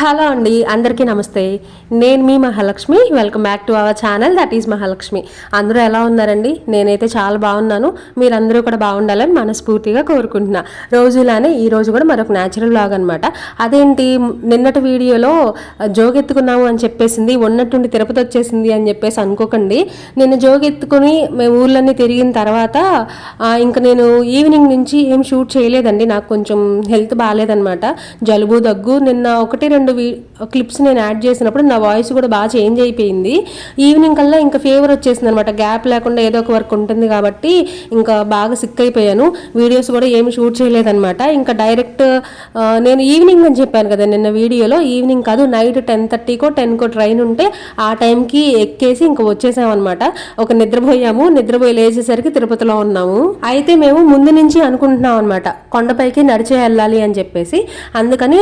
Hello అండి అందరికీ నమస్తే. నేను మీ Mahalakshmi welcome back to our channel that is Mahalakshmi. అందరూ ఎలా ఉన్నారండి? నేనైతే చాలా బాగున్నాను. మీరందరూ కూడా బాగుండాలని మనస్ఫూర్తిగా కోరుకుంటున్నా. రోజులానే ఈ రోజు కూడా మరొక న్యాచురల్ బ్లాగ్ అనమాట అదేంటి నిన్నటి వీడియోలో జోగెత్తుకున్నాము అని చెప్పేసింది ఉన్నట్టుండి తిరుపతి వచ్చేసింది అని చెప్పేసి అనుకోకండి. నిన్న జోగెత్తుకుని మేము ఊర్లన్నీ తిరిగిన తర్వాత ఇంకా నేను ఈవినింగ్ నుంచి ఏం షూట్ చేయలేదండి నాకు కొంచెం హెల్త్ బాగాలేదనమాట జలుబు దగ్గు నిన్న ఒకటి రెండు రెండు క్లిప్స్ నేను యాడ్ చేసినప్పుడు నా వాయిస్ కూడా బాగా చేంజ్ అయిపోయింది. ఈవినింగ్ కల్లా ఇంకా ఫీవర్ వచ్చేసింది అనమాట గ్యాప్ లేకుండా ఏదో ఒక వర్క్ ఉంటుంది కాబట్టి ఇంకా బాగా సిక్ అయిపోయాను. వీడియోస్ కూడా ఏమి షూట్ చేయలేదనమాట. ఇంకా డైరెక్ట్ నేను ఈవినింగ్ అని చెప్పాను కదా నిన్న వీడియోలో. ఈవినింగ్ కాదు నైట్ టెన్ థర్టీకో టెన్కో ట్రైన్ ఉంటే ఆ టైంకి ఎక్కేసి ఇంకా వచ్చేసామన్నమాట ఒక నిద్రపోయాము. నిద్రపోయి లేచేసరికి తిరుపతిలో ఉన్నాము. అయితే మేము ముందు నుంచి అనుకుంటున్నాం అనమాట కొండపైకి నడిచే వెళ్ళాలి అని చెప్పేసి. అందుకని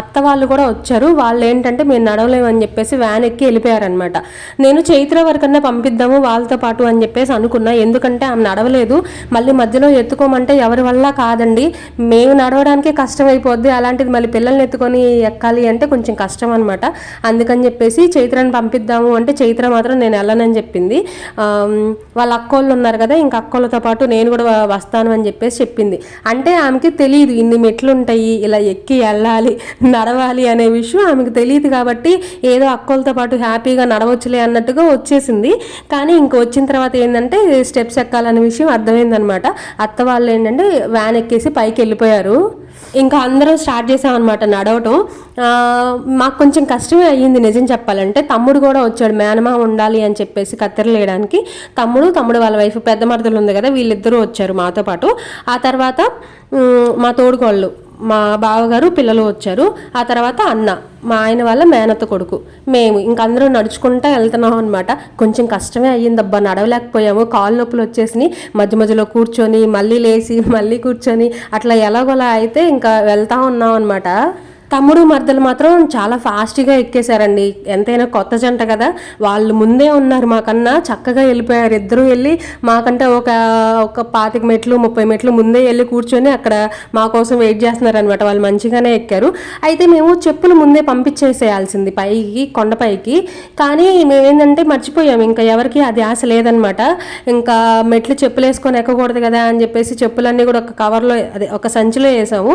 అత్త వాళ్ళు కూడా వచ్చారు. వాళ్ళు ఏంటంటే మేము నడవలేమని చెప్పేసి వ్యాన్ ఎక్కి వెళ్ళిపోయారనమాట నేను చైత్ర వరకన్నా పంపిద్దాము వాళ్ళతో పాటు అని చెప్పేసి అనుకున్నా. ఎందుకంటే ఆమె నడవలేదు. మళ్ళీ మధ్యలో ఎత్తుకోమంటే ఎవరి వల్ల కాదండి. మేము నడవడానికే కష్టం అయిపోద్ది అలాంటిది మళ్ళీ పిల్లల్ని ఎత్తుకొని ఎక్కాలి అంటే కొంచెం కష్టం అనమాట అందుకని చెప్పేసి చైత్రని పంపిద్దాము అంటే చైత్ర మాత్రం నేను వెళ్ళనని చెప్పింది. వాళ్ళ అక్కోళ్ళు ఉన్నారు కదా ఇంకా అక్కోళ్ళతో పాటు నేను కూడా వస్తాను అని చెప్పేసి చెప్పింది. అంటే ఆమెకి తెలియదు ఇన్ని మెట్లు ఉంటాయి ఇలా ఎక్కి వెళ్ళాలి నడవాలి అని విషయం ఆమెకు తెలియదు కాబట్టి ఏదో అక్కలతో పాటు హ్యాపీగా నడవచ్చులే అన్నట్టుగా వచ్చేసింది. కానీ ఇంక వచ్చిన తర్వాత ఏంటంటే స్టెప్స్ ఎక్కాలనే విషయం అర్థమైందనమాట. అత్త వాళ్ళు ఏంటంటే వ్యాన్ ఎక్కేసి పైకి వెళ్ళిపోయారు. ఇంకా అందరం స్టార్ట్ చేసామన్నమాట నడవటం. మాకు కొంచెం కష్టమే అయ్యింది నిజం చెప్పాలంటే. తమ్ముడు కూడా వచ్చాడు మేనమా ఉండాలి అని చెప్పేసి కత్తెరలేయడానికి తమ్ముడు తమ్ముడు వాళ్ళ వైఫ్ పెద్ద మరదలు ఉంది కదా వీళ్ళిద్దరూ వచ్చారు మాతో పాటు. ఆ తర్వాత మా తోడుకోళ్ళు. మా బావగారు పిల్లలు వచ్చారు. ఆ తర్వాత అన్న మా ఆయన వాళ్ళ మేనత్త కొడుకు. మేము ఇంక అందరూ నడుచుకుంటా వెళ్తున్నాం అనమాట కొంచెం కష్టమే అయ్యిందబ్బా నడవలేకపోయాము. కాలు నొప్పులు వచ్చేసి మధ్య మధ్యలో కూర్చొని మళ్ళీ లేచి మళ్ళీ కూర్చొని అట్లా ఎలాగోలా అయితే ఇంకా వెళ్తా ఉన్నాం అనమాట తమ్ముడు మర్దలు మాత్రం చాలా ఫాస్ట్గా ఎక్కేశారండి. ఎంతైనా కొత్త జంట కదా. వాళ్ళు ముందే ఉన్నారు మాకన్నా. చక్కగా వెళ్ళిపోయారు. ఇద్దరు వెళ్ళి మాకంటే ఒక ఒక పాతిక మెట్లు ముప్పై మెట్లు ముందే వెళ్ళి కూర్చొని అక్కడ మా కోసం వెయిట్ చేస్తున్నారనమాట వాళ్ళు మంచిగానే ఎక్కారు. అయితే మేము చెప్పులు ముందే పంపించేసేయాల్సింది పైకి కొండపైకి. కానీ మేమేంటంటే మర్చిపోయాం. ఇంకా ఎవరికి అది ఆశ లేదనమాట ఇంకా మెట్లు చెప్పులు వేసుకొని ఎక్కకూడదు కదా అని చెప్పేసి చెప్పులన్నీ కూడా ఒక కవర్లో అదే ఒక సంచిలో వేసాము.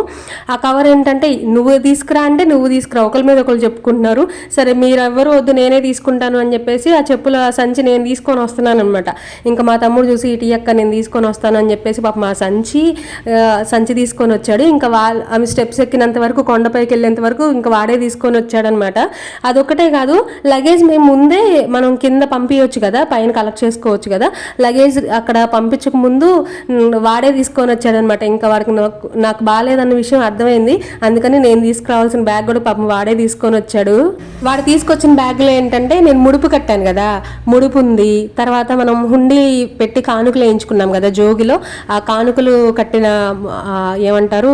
ఆ కవర్ ఏంటంటే నువ్వు తీసుకురా అంటే నువ్వు తీసుకురా. ఒకరి మీద ఒకరు చెప్పుకుంటున్నారు. సరే మీరెవ్వరు వద్దు నేనే తీసుకుంటాను అని చెప్పేసి ఆ చెప్పుల సంచి నేను తీసుకొని వస్తున్నాను అనమాట ఇంకా మా తమ్ముడు చూసి ఇటు అక్క నేను తీసుకొని వస్తాను అని చెప్పేసి పాప మా సంచి సంచి తీసుకొని వచ్చాడు. ఇంకా వాళ్ళ ఆమె స్టెప్స్ ఎక్కినంత వరకు కొండపైకి వెళ్ళేంత వరకు ఇంకా వాడే తీసుకొని వచ్చాడనమాట అదొక్కటే కాదు లగేజ్ మేము ముందే మనం కింద పంపించవచ్చు కదా పైన కలెక్ట్ చేసుకోవచ్చు కదా. లగేజ్ అక్కడ పంపించక ముందు వాడే తీసుకొని వచ్చాడనమాట ఇంకా వాడికి నాకు నాకు బాగాలేదన్న విషయం అర్థమైంది. అందుకని నేను కావాల్సిన బ్యాగ్ కూడా పాపం వాడే తీసుకొని వచ్చాడు. వాడు తీసుకొచ్చిన బ్యాగ్లో ఏంటంటే నేను ముడుపు కట్టాను కదా. ముడుపు ఉంది. తర్వాత మనం హుండీ పెట్టి కానుకలు వేయించుకున్నాం కదా జోగిలో. ఆ కానుకలు కట్టిన ఏమంటారు?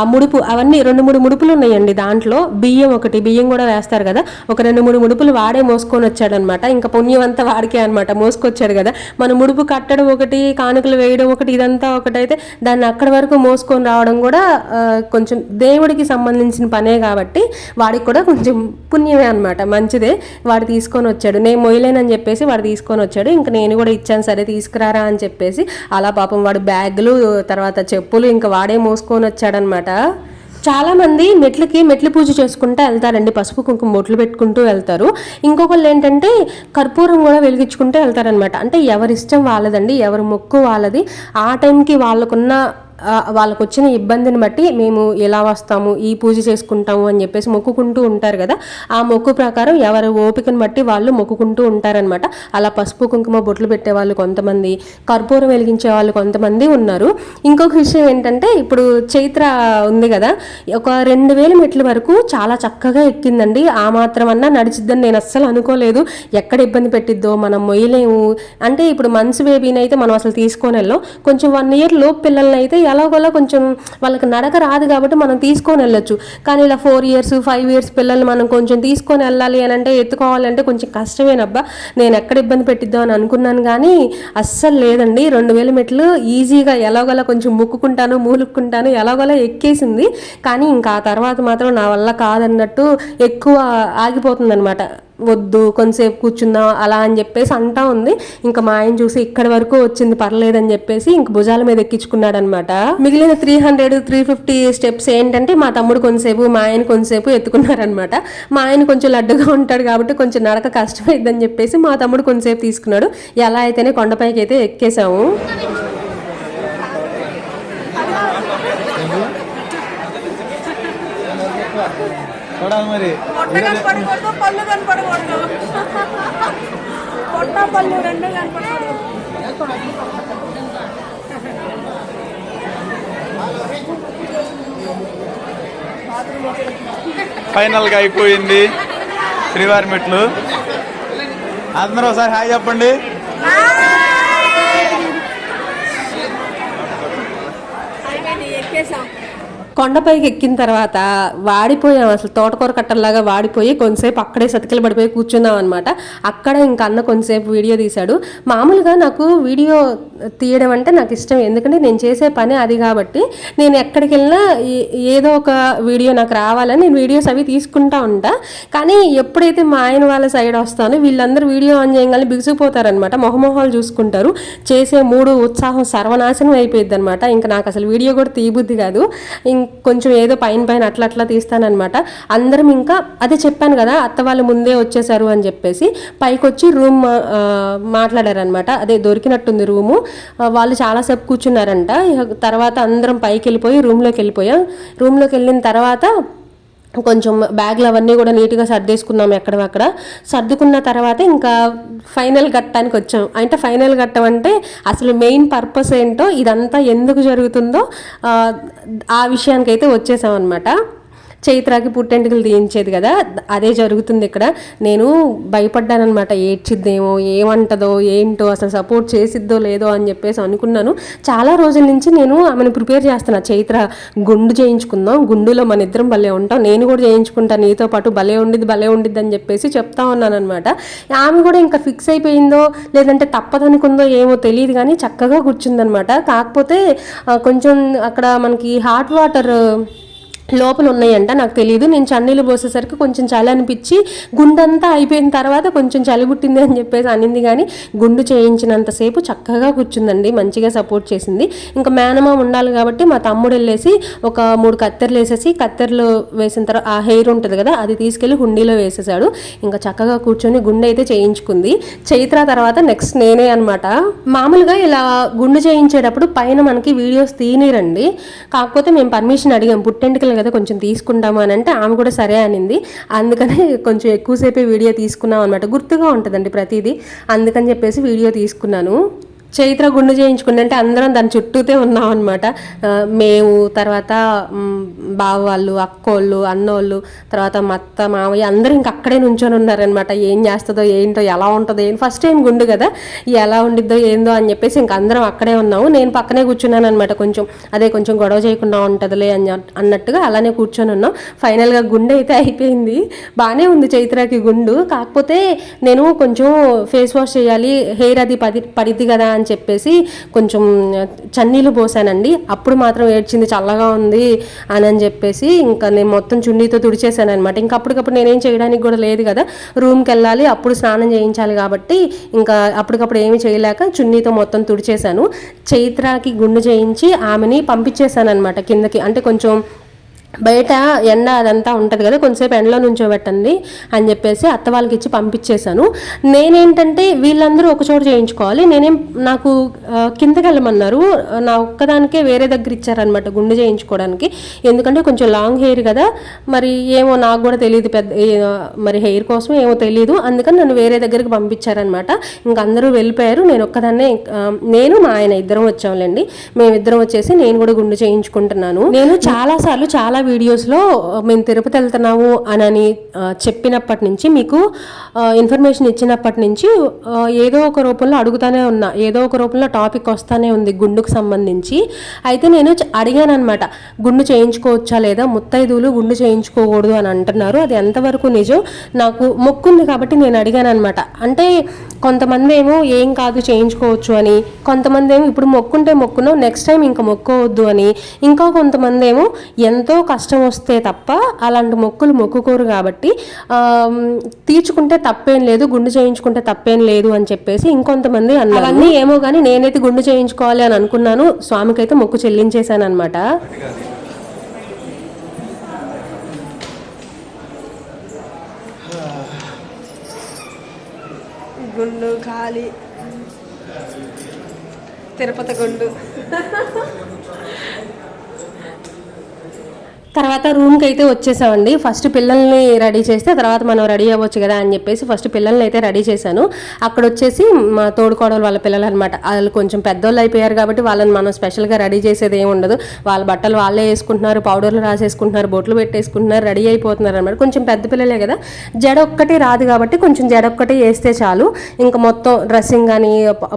ఆ ముడుపు అవన్నీ రెండు మూడు ముడుపులు ఉన్నాయండి దాంట్లో. బియ్యం ఒకటి బియ్యం కూడా వేస్తారు కదా. ఒక రెండు మూడు ముడుపులు వాడే మోసుకొని వచ్చాడనమాట. ఇంకా పుణ్యం అంతా వాడికే అనమాట మోసుకొచ్చాడు కదా. మన ముడుపు కట్టడం ఒకటి కానుకలు వేయడం ఒకటి ఇదంతా ఒకటైతే దాన్ని అక్కడి వరకు మోసుకొని రావడం కూడా కొంచెం దేవుడికి సంబంధించిన పనే కాబట్టి వాడికి కూడా కొంచెం పుణ్యమే అనమాట. మంచిదే. వాడు తీసుకొని వచ్చాడు. నేను మొయ్యలేనని చెప్పేసి వాడు తీసుకొని వచ్చాడు. ఇంకా నేను కూడా ఇచ్చాను సరే తీసుకురారా అని చెప్పేసి. అలా పాపం వాడు బ్యాగులు తర్వాత చెప్పులు ఇంకా వాడే మోసుకొని వచ్చాడనమాట. అనమాట. చాలామంది మెట్లకి మెట్లు పూజ చేసుకుంటూ వెళ్తారండి. పసుపు కుంకుమ బొట్లు పెట్టుకుంటూ వెళ్తారు. ఇంకొకళ్ళు ఏంటంటే కర్పూరం కూడా వెలిగించుకుంటూ వెళ్తారనమాట అంటే ఎవరి ఇష్టం వాళ్ళదండి ఎవరి మొక్కు వాళ్ళది. ఆ టైంకి వాళ్ళకున్న వాళ్ళకు వచ్చిన ఇబ్బందిని బట్టి మేము ఎలా వస్తాము ఈ పూజ చేసుకుంటాము అని చెప్పేసి మొక్కుకుంటూ ఉంటారు కదా. ఆ మొక్కు ప్రకారం ఎవరి ఓపికను బట్టి వాళ్ళు మొక్కుకుంటూ ఉంటారనమాట అలా పసుపు కుంకుమ బొట్లు పెట్టే వాళ్ళు కొంతమంది కర్పూరం వెలిగించే వాళ్ళు కొంతమంది ఉన్నారు. ఇంకొక విషయం ఏంటంటే ఇప్పుడు చైత్ర ఉంది కదా. ఒక రెండు వేల మెట్ల వరకు చాలా చక్కగా ఎక్కిందండి. ఆ మాత్రం అన్నా నడిచిద్దని నేను అస్సలు అనుకోలేదు. ఎక్కడ ఇబ్బంది పెట్టిద్దో మనం మొయ్యలేము. అంటే ఇప్పుడు మంత్స్ బేబీని అయితే మనం అసలు తీసుకొని వెళ్ళాం కొంచెం వన్ ఇయర్ లోపు పిల్లల్ని అయితే ఎలాగోలా కొంచెం వాళ్ళకి నడక రాదు కాబట్టి మనం తీసుకొని వెళ్ళొచ్చు. కానీ ఇలా ఫోర్ ఇయర్స్ ఫైవ్ ఇయర్స్ పిల్లల్ని మనం కొంచెం తీసుకొని వెళ్ళాలి అని అంటే ఎత్తుకోవాలంటే కొంచెం కష్టమేనబ్బా. నేను ఎక్కడ ఇబ్బంది పెట్టిద్దాం అని అనుకున్నాను కానీ అస్సలు లేదండి. రెండు వేల మెట్లు ఈజీగా ఎలాగోలా కొంచెం ముక్కుకుంటాను మూలుక్కుంటాను ఎలాగోలా ఎక్కేసింది. కానీ ఇంకా ఆ తర్వాత మాత్రం నా వల్ల కాదన్నట్టు ఎక్కువ ఆగిపోతుందనమాట వద్దు కొంతసేపు కూర్చుందాం అలా అని చెప్పేసి అంటా ఉంది. ఇంకా మా ఆయన చూసి ఇక్కడి వరకు వచ్చింది పర్లేదని చెప్పేసి ఇంక భుజాల మీద ఎక్కించుకున్నాడు అనమాట మిగిలిన three hundred three fifty steps ఏంటంటే మా తమ్ముడు కొంతసేపు మా ఆయన కొంతసేపు ఎత్తుకున్నారనమాట. మా ఆయన కొంచెం లడ్డుగా ఉంటాడు కాబట్టి కొంచెం నడక కష్టమైందని చెప్పేసి మా తమ్ముడు కొంతసేపు తీసుకున్నాడు. ఎలా అయితేనే కొండపైకి అయితే ఎక్కేసాము చూడాలి మరి. పొట్ట కనపడకూడదు పళ్ళు కనపడకూడదు. పొట్ట పళ్ళు రెండు కనపడకూడదు. ఫైనల్గా అయిపోయింది శ్రీవారి మెట్లు. అందరూ ఒకసారి హాయ్ చెప్పండి అయిపోయింది ఎక్కేసాం కొండపైకి ఎక్కిన తర్వాత వాడిపోయాం అసలు తోటకూర కట్టల్లాగా వాడిపోయి కొంతసేపు అక్కడే సతికిలు పడిపోయి కూర్చున్నాం అనమాట అక్కడ ఇంకా అన్న కొంతసేపు వీడియో తీశాడు. మామూలుగా నాకు వీడియో తీయడం అంటే నాకు ఇష్టం. ఎందుకంటే నేను చేసే పని అది కాబట్టి నేను ఎక్కడికి వెళ్ళినా ఏదో ఒక వీడియో నాకు రావాలని నేను వీడియోస్ అవి తీసుకుంటా ఉంటా. కానీ ఎప్పుడైతే మా ఆయన వాళ్ళ సైడ్ వస్తానో వీళ్ళందరూ వీడియో ఆన్ చేయగానే బిగుసిపోతారనమాట మొహమొహాలు చూసుకుంటారు. చేసే మూడు ఉత్సాహం సర్వనాశనం అయిపోయింది అనమాట ఇంకా నాకు అసలు వీడియో కూడా తీయబుద్ధి కాదు. ఇంకొంచెం ఏదో పైన పైన అట్లా అట్లా తీస్తానన్నమాట. అందరం ఇంకా అదే చెప్పాను కదా అత్త వాళ్ళు ముందే వచ్చేసారు అని చెప్పేసి పైకి వచ్చి రూమ్ మాట్లాడారు మాట్లాడారనమాట అదే దొరికినట్టుంది రూము. వాళ్ళు చాలాసేపు కూర్చున్నారంట. తర్వాత అందరం పైకి వెళ్ళిపోయి రూమ్లోకి వెళ్ళిపోయాం. రూమ్లోకి వెళ్ళిన తర్వాత కొంచెం బ్యాగ్లు అవన్నీ కూడా నీట్గా సర్దేసుకున్నాం ఎక్కడక్కడ సర్దుకున్న తర్వాత ఇంకా ఫైనల్ ఘట్టానికి వచ్చాం. అంటే ఫైనల్ ఘట్టం అంటే అసలు మెయిన్ పర్పస్ ఏంటో ఇదంతా ఎందుకు జరుగుతుందో ఆ, ఆ విషయానికైతే వచ్చేసాం అనమాట చైత్రాకి పుట్టెంటుకలు తీయించేది కదా అదే జరుగుతుంది ఇక్కడ. నేను భయపడ్డానమాట ఏడ్చిద్దేమో ఏమంటదో ఏంటో అసలు సపోర్ట్ చేసిద్దో లేదో అని చెప్పేసి అనుకున్నాను. చాలా రోజుల నుంచి నేను ఆమెను ప్రిపేర్ చేస్తున్నా. చైత్ర గుండు చేయించుకుందాం గుండులో మన ఇద్దరం భలే ఉంటాం. నేను కూడా చేయించుకుంటాను నీతో పాటు భలే ఉండిద్ది భలే ఉండిద్ది అని చెప్పేసి చెప్తా ఉన్నాను అనమాట ఆమె కూడా ఇంకా ఫిక్స్ అయిపోయిందో లేదంటే తప్పదనుకుందో ఏమో తెలియదు కానీ చక్కగా కూర్చుందనమాట కాకపోతే కొంచెం అక్కడ మనకి హాట్ వాటర్ లోపల ఉన్నాయంట నాకు తెలియదు నేను చన్నీళ్ళు పోసేసరికి కొంచెం చలి అనిపించి గుండంతా అయిపోయిన తర్వాత కొంచెం చలి పుట్టింది అని చెప్పేసి అనింది కానీ గుండు చేయించినంతసేపు చక్కగా కూర్చుందండి. మంచిగా సపోర్ట్ చేసింది. ఇంకా మేనమా ఉండాలి కాబట్టి మా తమ్ముడు వెళ్ళేసి ఒక మూడు కత్తెరలు వేసేసి కత్తెరలు వేసిన తర్వాత ఆ హెయిర్ ఉంటుంది కదా అది తీసుకెళ్ళి హుండీలో వేసేసాడు. ఇంకా చక్కగా కూర్చొని గుండె అయితే చేయించుకుంది. చైత్ర తర్వాత నెక్స్ట్ నేనే అనమాట మామూలుగా ఇలా గుండు చేయించేటప్పుడు పైన మనకి వీడియోస్ తీనిరండి కాకపోతే మేము పర్మిషన్ అడిగాం పుట్టెంటుకలు కదా కొంచెం తీసుకుంటాము అని అంటే ఆమె కూడా సరే అనింది. అందుకనే కొంచెం ఎక్కువసేపే వీడియో తీసుకున్నాం అనమాట గుర్తుగా ఉంటుందండి ప్రతిదీ. అందుకని చెప్పేసి వీడియో తీసుకున్నాను. చైత్ర గుండు చేయించుకుంటే అందరం దాని చుట్టూతే ఉన్నాం అనమాట మేము తర్వాత బావ వాళ్ళు అక్కోళ్ళు అన్నోళ్ళు తర్వాత మత్త మావయ్య మామయ్య అందరూ ఇంక అక్కడే నుంచొని ఉన్నారనమాట ఏం చేస్తుందో ఏంటో ఎలా ఉంటుందో ఏం ఫస్ట్ టైం గుండు కదా. ఎలా ఉండిద్దో ఏందో అని చెప్పేసి ఇంక అందరం అక్కడే ఉన్నాము. నేను పక్కనే కూర్చున్నాను అనమాట కొంచెం. అదే కొంచెం గొడవ చేయకుండా ఉంటుందిలే అని అన్నట్టుగా అలానే కూర్చొని ఉన్నాం. ఫైనల్గా గుండె అయితే అయిపోయింది. బాగానే ఉంది చైత్రకి గుండు. కాకపోతే నేను కొంచెం ఫేస్ వాష్ చేయాలి. హెయిర్ అది పది పడిద్ది కదా అని చెప్పేసి కొంచెం చన్నీలు పోసానండి. అప్పుడు మాత్రం ఏడ్చింది చల్లగా ఉంది అని అని చెప్పేసి ఇంకా నేను మొత్తం చున్నీతో తుడిచేసాను అనమాట ఇంకా అప్పటికప్పుడు నేనేం చేయడానికి కూడా లేదు కదా. రూమ్కి వెళ్ళాలి అప్పుడు స్నానం చేయించాలి కాబట్టి ఇంకా అప్పటికప్పుడు ఏమి చేయలేక చున్నీతో మొత్తం తుడిచేశాను. చైత్రకి గుండు చేయించి ఆమెని పంపించేశాను అనమాట కిందకి. అంటే కొంచెం బయట ఎండ అదంతా ఉంటుంది కదా కొంతసేపు ఎండలో నుంచోబెట్టండి అని చెప్పేసి అత్త వాళ్ళకి ఇచ్చి పంపించేశాను. నేనేంటంటే వీళ్ళందరూ ఒక చోట చేయించుకోవాలి. నేనేం నాకు కిందకి వెళ్ళమన్నారు. నా ఒక్కదానికే వేరే దగ్గర ఇచ్చారనమాట గుండె చేయించుకోవడానికి. ఎందుకంటే కొంచెం లాంగ్ హెయిర్ కదా మరి ఏమో నాకు కూడా తెలియదు పెద్ద మరి హెయిర్ కోసం ఏమో తెలియదు అందుకని నన్ను వేరే దగ్గరికి పంపించారనమాట ఇంక అందరూ వెళ్ళిపోయారు. నేను ఒక్కదాన్నే నేను మా ఆయన ఇద్దరం వచ్చాంలేండి. మేమిద్దరం వచ్చేసి నేను కూడా గుండు చేయించుకుంటున్నాను. నేను చాలా సార్లు చాలా వీడియోస్లో మేము తిరుపతి వెళ్తున్నాము అని చెప్పినప్పటి నుంచి మీకు ఇన్ఫర్మేషన్ ఇచ్చినప్పటి నుంచి ఏదో ఒక రూపంలో అడుగుతానే ఉన్నా ఏదో ఒక రూపంలో టాపిక్ వస్తానే ఉంది గుండుకు సంబంధించి. అయితే నేను అడిగాను అనమాట గుండు చేయించుకోవచ్చా లేదా? ముత్తైదువులు గుండు చేయించుకోకూడదు అని అంటున్నారు. అది ఎంతవరకు నిజం? నాకు మొక్కుంది కాబట్టి నేను అడిగాను అనమాట అంటే కొంతమంది ఏమో ఏం కాదు చేయించుకోవచ్చు అని కొంతమంది ఏమో ఇప్పుడు మొక్కుంటే మొక్కును నెక్స్ట్ టైం ఇంకా మొక్కోవద్దు అని ఇంకా కొంతమంది ఏమో ఎంతో కష్టం వస్తే తప్ప అలాంటి మొక్కులు మొక్కుకోరు కాబట్టి తీర్చుకుంటే తప్పేం లేదు గుండు చేయించుకుంటే తప్పేం లేదు అని చెప్పేసి ఇంకొంతమంది అన్నారు. అవన్నీ ఏమో కానీ నేనైతే గుండు చేయించుకోవాలి అని అనుకున్నాను స్వామికైతే మొక్కు చెల్లించేశాను అనమాట గుండు ఖాళీ తిరుపతి గుండు. తర్వాత రూమ్కి అయితే వచ్చేసామండి. ఫస్ట్ పిల్లల్ని రెడీ చేస్తే తర్వాత మనం రెడీ అవ్వచ్చు కదా అని చెప్పేసి ఫస్ట్ పిల్లల్ని అయితే రెడీ చేశాను. అక్కడ వచ్చేసి మా తోడుకోడలు వాళ్ళ పిల్లలు అనమాట వాళ్ళు కొంచెం పెద్దోళ్ళు అయిపోయారు కాబట్టి వాళ్ళని మనం స్పెషల్గా రెడీ చేసేది ఏమి ఉండదు. వాళ్ళ బట్టలు వాళ్ళే వేసుకుంటున్నారు పౌడర్లు రాసేసుకుంటున్నారు బొట్లు పెట్టేసుకుంటున్నారు రెడీ అయిపోతున్నారు అనమాట కొంచెం పెద్ద పిల్లలే కదా. జడ ఒక్కటి రాదు కాబట్టి కొంచెం జడ ఒక్కటి వేస్తే చాలు. ఇంకా మొత్తం డ్రెస్సింగ్ కానీ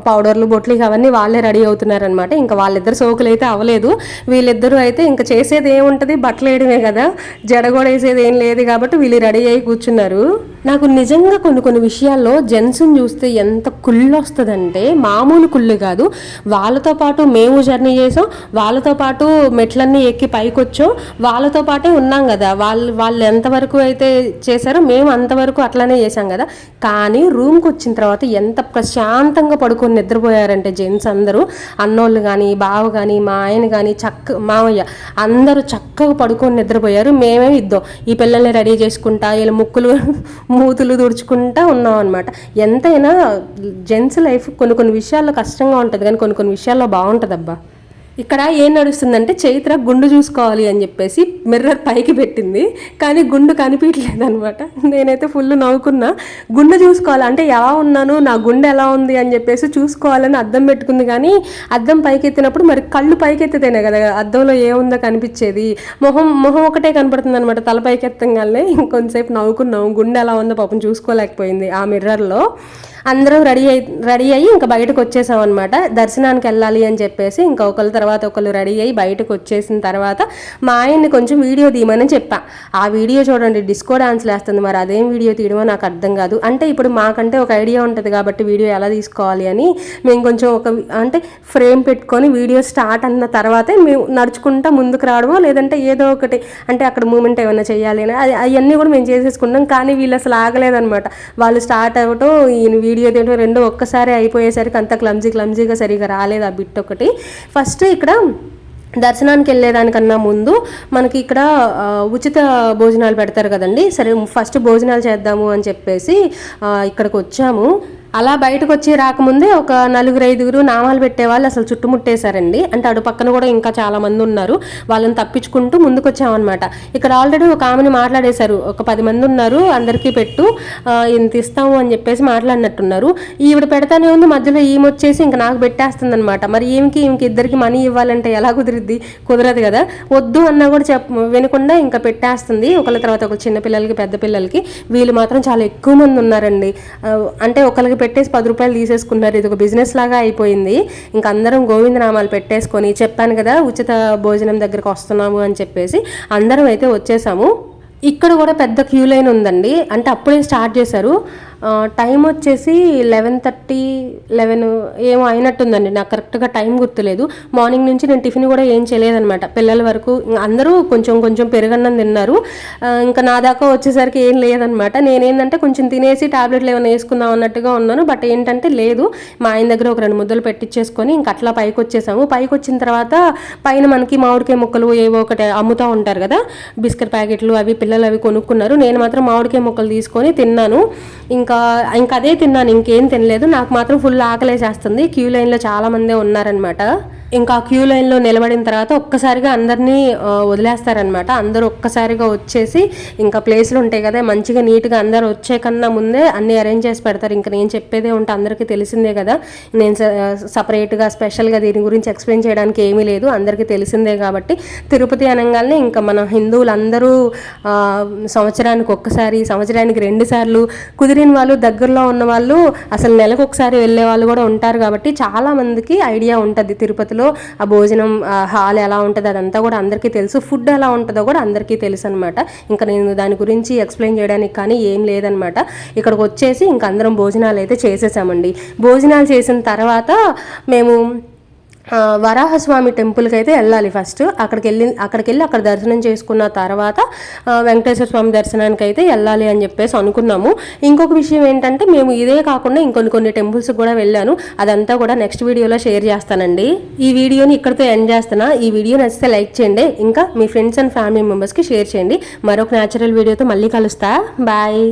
పౌడర్లు బొట్లు అవన్నీ వాళ్ళే రెడీ అవుతున్నారనమాట ఇంకా వాళ్ళిద్దరు సోకులు అయితే అవ్వలేదు. వీళ్ళిద్దరూ అయితే ఇంకా చేసేది ఏముంటుంది? బట్టలు వేయడమే కదా. జడ కూడా వేసేది ఏం లేదు కాబట్టి వీళ్ళు రెడీ అయ్యి కూర్చున్నారు. నాకు నిజంగా కొన్ని కొన్ని విషయాల్లో జెంట్స్ని చూస్తే ఎంత కుళ్ళు వస్తుందంటే మామూలు కుళ్ళు కాదు. వాళ్ళతో పాటు మేము జర్నీ చేసాం వాళ్ళతో పాటు మెట్లన్నీ ఎక్కి పైకి వచ్చాం వాళ్ళతో పాటే ఉన్నాం కదా. వాళ్ళు వాళ్ళు ఎంతవరకు అయితే చేశారో మేము అంతవరకు అట్లానే చేసాం కదా. కానీ రూమ్కి వచ్చిన తర్వాత ఎంత ప్రశాంతంగా పడుకొని నిద్రపోయారంటే జెంట్స్ అందరూ. అన్నోళ్ళు కానీ బావ కానీ మా ఆయన కానీ చక్క మామయ్య అందరూ చక్కగా పడుకొని నిద్రపోయారు. మేమే ఇద్దాం. ఈ పిల్లల్ని రెడీ చేసుకుంటా వీళ్ళ ముక్కులు మూతులు తుడుచుకుంటా ఉన్నాం అనమాట ఎంతైనా జెంట్స్ లైఫ్ కొన్ని కొన్ని విషయాల్లో కష్టంగా ఉంటుంది. కానీ కొన్ని కొన్ని విషయాల్లో బాగుంటుంది అబ్బా ఇక్కడ ఏం నడుస్తుందంటే చైత్ర గుండు చూసుకోవాలి అని చెప్పేసి మిర్రర్ పైకి పెట్టింది. కానీ గుండు కనిపించలేదు అనమాట నేనైతే ఫుల్ నవ్వుకున్నా. గుండు చూసుకోవాలి? అంటే ఎలా ఉన్నాను? నా గుండె ఎలా ఉంది అని చెప్పేసి చూసుకోవాలని అద్దం పెట్టుకుంది. కానీ అద్దం పైకెత్తినప్పుడు మరి కళ్ళు పైకెత్తితేనే కదా అద్దంలో ఏముందో కనిపించేది. మొహం మొహం ఒకటే కనపడుతుంది అనమాట తల పైకెత్తంగానే. ఇంకొంతసేపు నవ్వుకున్నాం. గుండె ఎలా ఉందో పాపం చూసుకోలేకపోయింది ఆ మిర్రర్లో. అందరం రెడీ అయి రెడీ అయ్యి ఇంకా బయటకు వచ్చేసాం అనమాట దర్శనానికి వెళ్ళాలి అని చెప్పేసి ఇంకా ఒకళ్ళ తర్వాత ఒకళ్ళు రెడీ అయ్యి బయటకు వచ్చేసిన తర్వాత మా ఆయన్ని కొంచెం వీడియో తీయమని చెప్పా. ఆ వీడియో చూడండి డిస్కో డాన్స్ వేస్తుంది మరి అదేం వీడియో తీయడమో నాకు అర్థం కాదు. అంటే ఇప్పుడు మాకంటే ఒక ఐడియా ఉంటుంది కాబట్టి వీడియో ఎలా తీసుకోవాలి అని మేము కొంచెం ఒక అంటే ఫ్రేమ్ పెట్టుకొని వీడియో స్టార్ట్ అన్న తర్వాతే మేము నడుచుకుంటా ముందుకు రావడమో లేదంటే ఏదో ఒకటి అంటే అక్కడ మూమెంట్ ఏమైనా చేయాలి అని అది అవన్నీ కూడా మేము చేసేసుకున్నాం. కానీ వీళ్ళు అసలు ఆగలేదనమాట వాళ్ళు స్టార్ట్ అవ్వటం ఈయన వీడియో తీయడం రెండు ఒక్కసారి అయిపోయేసరికి అంత క్లమ్జీ క్లమ్జీగా సరిగా రాలేదు ఆ బిట్ ఒకటి. ఫస్ట్ ఇక్కడ దర్శనానికి వెళ్ళేదానికన్నా ముందు మనకి ఇక్కడ ఉచిత భోజనాలు పెడతారు కదండి. సరే ఫస్ట్ భోజనాలు చేద్దాము అని చెప్పేసి ఇక్కడికి వచ్చాము. అలా బయటకు వచ్చి రాకముందే ఒక నలుగురు ఐదుగురు నామాలు పెట్టేవాళ్ళు అసలు చుట్టుముట్టేశారండి. అంటే అటు పక్కన కూడా ఇంకా చాలా మంది ఉన్నారు. వాళ్ళని తప్పించుకుంటూ ముందుకు వచ్చామన్నమాట ఇక్కడ ఆల్రెడీ ఒక ఆమెని మాట్లాడేశారు. ఒక పది మంది ఉన్నారు. అందరికీ పెట్టు. ఇంత ఇస్తాము అని చెప్పేసి మాట్లాడినట్టున్నారు. ఈవిడ పెడతానే ఉంది. మధ్యలో ఈమె వచ్చేసి ఇంకా నాకు పెట్టేస్తుంది అనమాట మరి ఈమెకి ఈమెకి ఇద్దరికి మనీ ఇవ్వాలంటే ఎలా కుదిరిద్ది? కుదరదు కదా. వద్దు అన్నా కూడా చెప్ వినకుండా ఇంకా పెట్టేస్తుంది. ఒకళ్ళ తర్వాత ఒక చిన్న పిల్లలకి పెద్ద పిల్లలకి. వీళ్ళు మాత్రం చాలా ఎక్కువ మంది ఉన్నారండి. అంటే ఒకరికి పెట్టేసి పది రూపాయలు తీసేసుకున్నారు. ఇది ఒక బిజినెస్ లాగా అయిపోయింది. ఇంకా అందరం గోవిందనామాలు పెట్టేసుకొని చెప్పాను కదా ఉచిత భోజనం దగ్గరకు వస్తున్నాము అని చెప్పేసి అందరం అయితే వచ్చేసాము. ఇక్కడ కూడా పెద్ద క్యూ లైన్ ఉందండి. అంటే అప్పుడే స్టార్ట్ చేశారు. టైం వచ్చేసి లెవెన్ థర్టీ లెవెన్ ఏమో అయినట్టుందండి. నాకు కరెక్ట్గా టైం గుర్తులేదు. మార్నింగ్ నుంచి నేను టిఫిన్ కూడా ఏం చేయలేదనమాట పిల్లల వరకు అందరూ కొంచెం కొంచెం పెరుగన్నం తిన్నారు. ఇంకా నా దాకా వచ్చేసరికి ఏం లేదనమాట నేనేంటంటే కొంచెం తినేసి టాబ్లెట్లు ఏమైనా వేసుకుందాం అన్నట్టుగా ఉన్నాను. బట్ ఏంటంటే లేదు. మా ఆయన దగ్గర ఒక రెండు ముద్దలు పెట్టించేసుకొని ఇంక అట్లా పైకి వచ్చేసాము పైకి వచ్చిన తర్వాత పైన మనకి మామిడికాయ ముక్కలు ఏవో ఒకటి అమ్ముతూ ఉంటారు కదా. బిస్కెట్ ప్యాకెట్లు అవి పిల్లలు అవి కొనుక్కున్నారు. నేను మాత్రం మామిడికాయ ముక్కలు తీసుకొని తిన్నాను. ఇంకా ఇంకా ఇంకా అదే తిన్నాను ఇంకేం తినలేదు. నాకు మాత్రం ఫుల్ ఆకలేసేస్తుంది. క్యూ లైన్లో చాలా మందే ఉన్నారనమాట ఇంకా క్యూ లైన్లో నిలబడిన తర్వాత ఒక్కసారిగా అందరినీ వదిలేస్తారనమాట అందరూ ఒక్కసారిగా వచ్చేసి ఇంకా ప్లేస్లు ఉంటాయి కదా మంచిగా నీట్గా అందరూ వచ్చే కన్నా ముందే అన్ని అరేంజ్ చేసి పెడతారు. ఇంకా నేను చెప్పేదే ఉంటే అందరికీ తెలిసిందే కదా. నేను సపరేట్గా స్పెషల్గా దీని గురించి ఎక్స్ప్లెయిన్ చేయడానికి ఏమీ లేదు. అందరికీ తెలిసిందే కాబట్టి తిరుపతి అనగానే ఇంకా మన హిందువులందరూ సంవత్సరానికి ఒక్కసారి సంవత్సరానికి రెండు సార్లు కుదిరిన వాళ్ళు దగ్గరలో ఉన్న వాళ్ళు అసలు నెలకు ఒకసారి వెళ్ళే వాళ్ళు కూడా ఉంటారు కాబట్టి చాలా మందికి ఐడియా ఉంటుంది తిరుపతిలో. ఆ భోజనం హాల్ ఎలా ఉంటుంది అదంతా కూడా అందరికీ తెలుసు. ఫుడ్ ఎలా ఉంటుందో కూడా అందరికీ తెలుసు అనమాట ఇంకా నేను దాని గురించి ఎక్స్ప్లెయిన్ చేయడానికి కానీ ఏం లేదనమాట ఇక్కడికి వచ్చేసి ఇంకా అందరం భోజనాలు అయితే చేసేసామండి. భోజనాలు చేసిన తర్వాత మేము వరాహస్వామి టెంపుల్కి అయితే వెళ్ళాలి ఫస్ట్. అక్కడికి వెళ్ళి అక్కడికి వెళ్ళి అక్కడ దర్శనం చేసుకున్న తర్వాత వెంకటేశ్వర స్వామి దర్శనానికి అయితే వెళ్ళాలి అని చెప్పేసి అనుకున్నాము. ఇంకొక విషయం ఏంటంటే మేము ఇదే కాకుండా ఇంకొన్ని కొన్ని టెంపుల్స్ కూడా వెళ్ళాను. అదంతా కూడా నెక్స్ట్ వీడియోలో షేర్ చేస్తానండి. ఈ వీడియోని ఇక్కడితో ఎండ్ చేస్తున్నా. ఈ వీడియో నచ్చితే లైక్ చేయండి. ఇంకా మీ ఫ్రెండ్స్ అండ్ ఫ్యామిలీ మెంబర్స్కి షేర్ చేయండి. మరొక న్యాచురల్ వీడియోతో మళ్ళీ కలుస్తా. బాయ్.